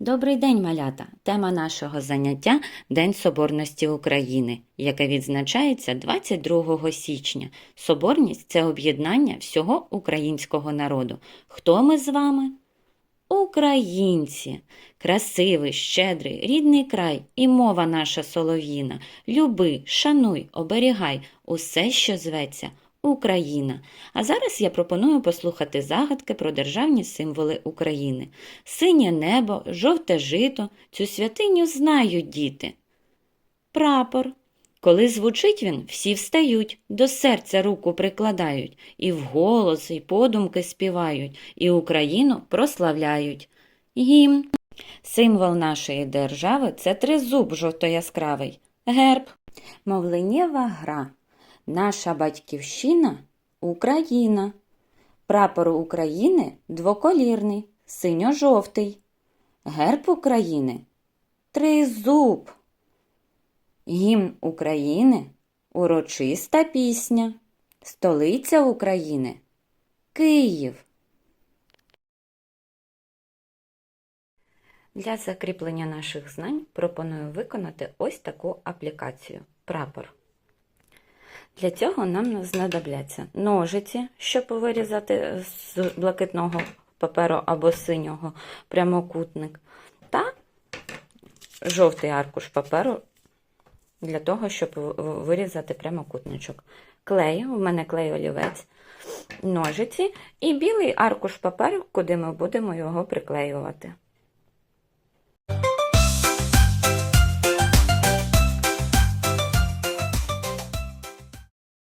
Добрий день, малята! Тема нашого заняття День Соборності України, яке відзначається 22 січня. Соборність це об'єднання всього українського народу. Хто ми з вами? Українці, красивий, щедрий, рідний край і мова наша солов'їна. Люби, шануй, оберігай усе, що зветься Україна. А зараз я пропоную послухати загадки про державні символи України. Синє небо, жовте жито, цю святиню знають діти. Прапор. Коли звучить він, всі встають, до серця руку прикладають, і вголос, і подумки співають, і Україну прославляють. Гімн. Символ нашої держави це тризуб жовто-яскравий. Герб. Мовленєва гра. Наша батьківщина Україна. Прапор України двоколірний, синьо-жовтий. Герб України тризуб. Гімн України урочиста пісня. Столиця України Київ. Для закріплення наших знань пропоную виконати ось таку аплікацію прапор. Для цього нам знадобляться ножиці, щоб вирізати з блакитного паперу або синього прямокутник, та жовтий аркуш паперу для того, щоб вирізати прямокутничок. Клей, у мене клей олівець, ножиці і білий аркуш паперу, куди ми будемо його приклеювати.